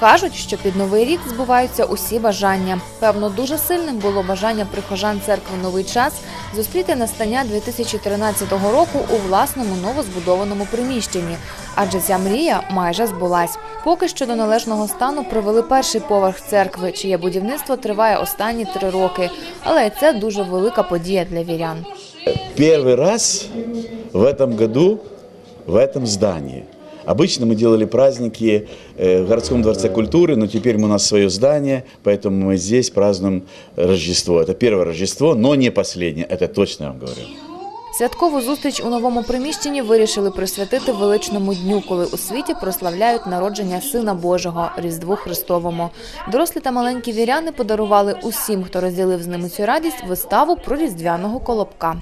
Кажуть, що під новий рік збуваються усі бажання. Певно, дуже сильним було бажання прихожан церкви Новий час зустріти настання 2013 року у власному новозбудованому приміщенні, адже ця мрія майже збулась. Поки що до належного стану привели перший поверх церкви, чиє будівництво триває останні три роки. Але і це дуже велика подія для вірян. Первый раз в этом году в этом здании. Обычно мы делали праздники э, в городском дворце культуры, но теперь у нас свое здание, поэтому мы здесь празднуем Рождество. Это первое Рождество, но не последнее, это точно я вам говорю. Святкову зустріч у новому приміщенні вирішили присвятити величному дню, коли у світі прославляють народження Сина Божого Різдву Христовому. Дорослі та маленькі віряни подарували усім, хто розділив з ними цю радість, виставу про різдвяного колобка.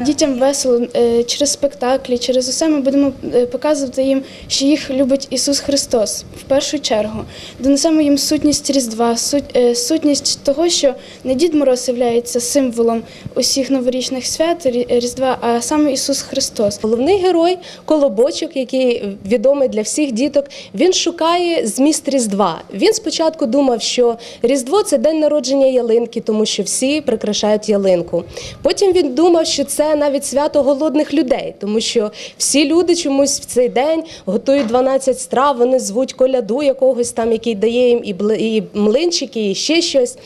Дітям весело е, через спектаклі, через усе ми будемо е, показувати їм, що їх любить Ісус Христос в першу чергу. Донесемо їм сутність Різдва, е, сутність того, що не Дід Мороз являється символом усіх новорічних свят Різдва, а саме Ісус Христос. Головний герой колобочок, який відомий для всіх діток, він шукає зміст Різдва. Він спочатку думав, що Різдво це день народження ялинки, тому що всі прикрашають ялинку. Потім він думав, що це навіть свято голодних людей, тому що всі люди чомусь в цей день готують 12 страв, вони звуть коляду якогось там, який дає їм і млинчики, і ще щось.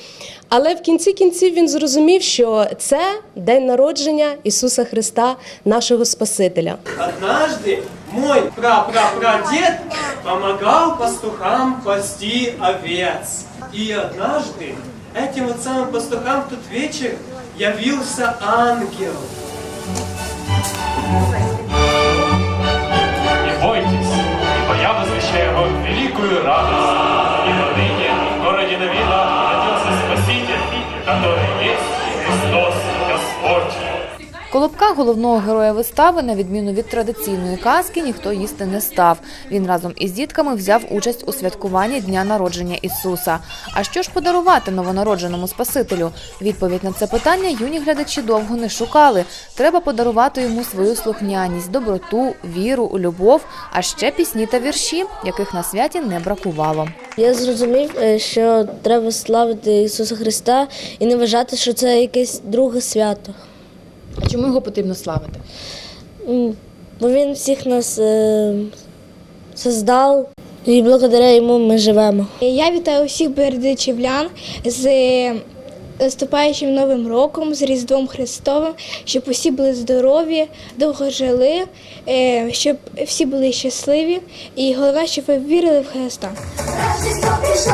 Але в кінці кінців він зрозумів, що це день народження Ісуса Христа, нашого Спасителя. Однажды мой прапрапрадед помогал пастухам пасти овец. И однажды этим вот самым пастухам в тот вечер явился ангел. Adorei Jesus Cristo. Колобка головного героя вистави, на відміну від традиційної казки, ніхто їсти не став. Він разом із дітками взяв участь у святкуванні дня народження Ісуса. А що ж подарувати новонародженому Спасителю? Відповідь на це питання юні глядачі довго не шукали. Треба подарувати йому свою слухняність, доброту, віру, любов, а ще пісні та вірші, яких на святі не бракувало. Я зрозумів, е, що треба славити Ісуса Христа і не вважати, що це якесь друге свято. А чому його потрібно славити? Бо Він всіх нас е, создав, і благодаря йому ми живемо. Я вітаю усіх бердичівлян з наступаючим новим роком, з Різдвом Христовим, щоб усі були здорові, довго жили, е, щоб всі були щасливі, і головне, щоб ви вірили в Христа. Рождество пришло,